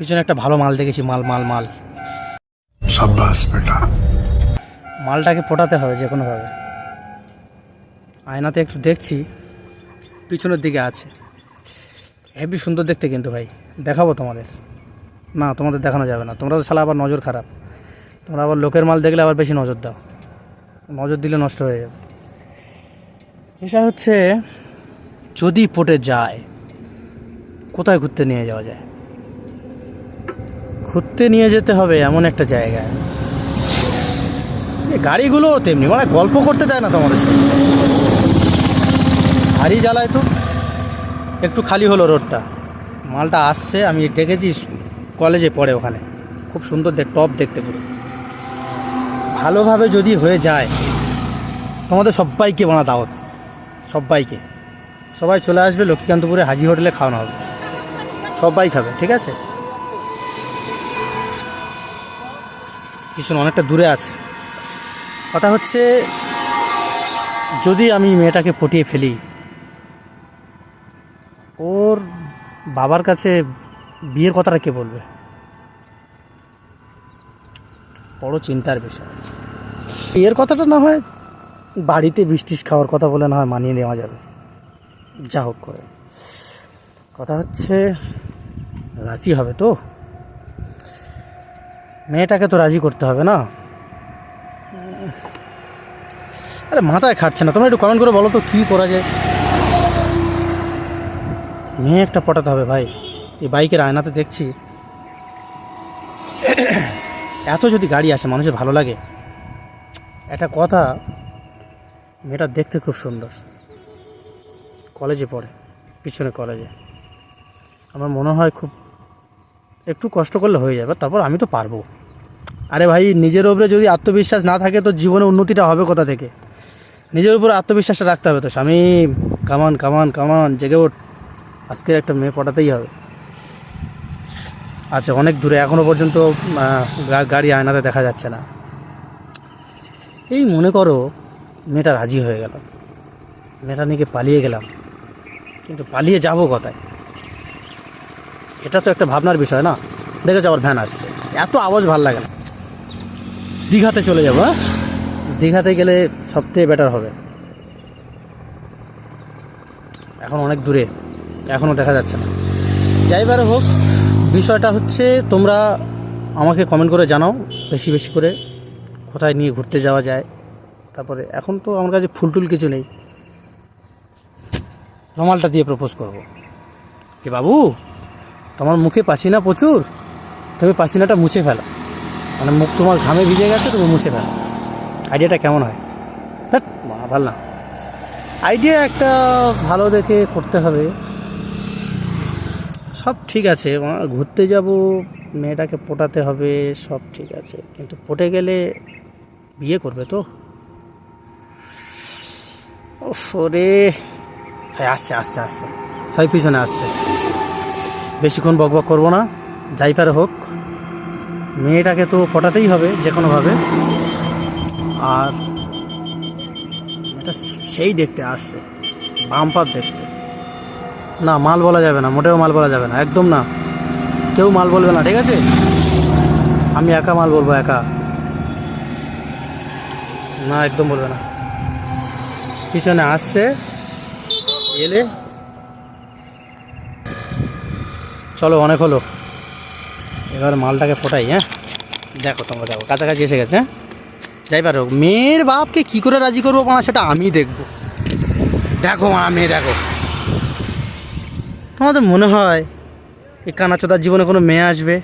পিছনে একটা ভালো মাল দেখেছি মাল মাল মাল। মালটাকে ফোটাতে হবে যে কোনোভাবে আয়নাতে একটু দেখছি পিছনের দিকে আছে। হেভি সুন্দর দেখতে কিন্তু ভাই দেখাবো তোমাদের। না তোমাদের দেখানো যাবে না। তোমরা তো শালা আবার নজর খারাপ। তোমরা আবার লোকের মাল দেখলে আবার বেশি নজর দাও। নজর দিলে নষ্ট হয়ে যাবে। এটা হচ্ছে যদি পটে যায় কোথায় ঘুরতে নিয়ে যাওয়া যায়? ঘুরতে নিয়ে যেতে হবে এমন একটা জায়গায়। এই গাড়িগুলো তেমনি মানে গল্প করতে দেয় না তোমাদের সাথে ভারী জ্বালায় তো। একটু খালি হলো রোডটা। মালটা আসছে, আমি দেখেছি কলেজে পড়ে ওখানে। খুব সুন্দর দেখ টপ দেখতে পুরো। ভালোভাবে যদি হয়ে যায়, তোমাদের সবাইকে বানা দাওয়াত। সবাইকে। সবাই চলে আসবে, লক্ষ্মীকান্তপুরে হাজি হোটেলে খাওয়ানো হবে। সবাই খাবে, ঠিক আছে? ভীষণ অনেকটা দূরে আছে। কথা হচ্ছে, যদি আমি মেয়েটাকে পটিয়ে ফেলি, ওর বাবার কাছে বিয়ের কথাটা কে বলবে? বড় চিন্তার বিষয়। বিয়ের কথাটা না হয় বাড়িতে বৃষ্টিস খাওয়ার কথা বলে না হয় মানিয়ে নেওয়া যাবে। যা হোক করে। কথা হচ্ছে, রাজি হবে তো? মেয়েটাকে তো রাজি করতে হবে না? আরে মাথায় খাটছে না। তোমরা একটু কমেন্ট করে বলো তো, কী করা যায়? মেয়ে একটা পটাতে হবে ভাই। এই বাইকের আয়নাতে দেখছি। এত যদি গাড়ি আসে, মানুষের ভালো লাগে। একটা কথা, মেয়েটা দেখতে খুব সুন্দর। কলেজে পড়ে, পিছনে কলেজে। আমার মনে হয় খুব, একটু কষ্ট করলে হয়ে যাবে, তারপর আমি তো পারব। আরে ভাই, নিজের উপরে যদি আত্মবিশ্বাস না থাকে, তো জীবনে উন্নতিটা হবে কোথা থেকে? নিজের উপরে আত্মবিশ্বাসটা রাখতে হবে তো, স্বামী। কামান কামান কামান জেগে ওঠ। আজকে একটা মেয়ে পটাতেই হবে। আচ্ছা অনেক দূরে এখনও পর্যন্ত গাড়ি আয়নাতে দেখা যাচ্ছে না। এই মনে করো, মেয়েটা রাজি হয়ে গেল। মেয়েটা নিয়ে পালিয়ে গেলাম। কিন্তু পালিয়ে যাব কোথায়? এটা তো একটা ভাবনার বিষয় না? দেখেছ, আবার ভ্যান আসছে। এত আওয়াজ ভালো লাগে না। দীঘাতে চলে যাব হ্যাঁ? দীঘাতে গেলে সবথেকে বেটার হবে। এখন অনেক দূরে এখনও দেখা যাচ্ছে না। যাই বারে হোক বিষয়টা হচ্ছে তোমরা আমাকে কমেন্ট করে জানাও বেশি বেশি করে কোথায় নিয়ে ঘুরতে যাওয়া যায়। তারপরে এখন তো আমার কাছে ফুল টুল কিছু নেই। রমালটা দিয়ে প্রপোজ করব। যে বাবু তোমার মুখে পাসিনা প্রচুর তুমি পাসিনাটা মুছে ফেলো। মানে মুখ তোমার ঘামে ভিজে গেছে, তুমি মুছে ফেলো। আইডিয়াটা কেমন হয়? ভালো না। আইডিয়া একটা ভালো দেখে করতে হবে। সব ঠিক আছে ঘুরতে যাব, মেয়েটাকে পটাতে হবে, সব ঠিক আছে। কিন্তু পটে গেলে বিয়ে করবে তো? ওরে। ভাই আসছে আসছে আসছে। সবাই পিছনে আসছে। বেশিক্ষণ বক বক করব না, যাই পারে হোক। মেয়েটাকে তো পটাতেই হবে যে কোনোভাবে আর এটা সেই দেখতে আসছে বাম্পার দেখতে। না, মাল বলা যাবে না, মোটেও মাল বলা যাবে না, একদম না। কেউ মাল বলবে না, ঠিক আছে? আমি একা মাল বলব, একা। না, একদম বলবে না। পিছনে আসছে, এলে। চলো, অনেক হলো। এবার মালটাকে ফোটাই হ্যাঁ? দেখো তোমরা, দেখো, কাছাকাছি এসে গেছে হ্যাঁ? যাই পারো, মেয়ের বাপকে কী করে রাজি করব না সেটা আমি দেখব। দেখো মা, মেয়ে, দেখো। তোমাদের মনে হয় এই কানাচোদার জীবনে কোনো মেয়ে আসবে?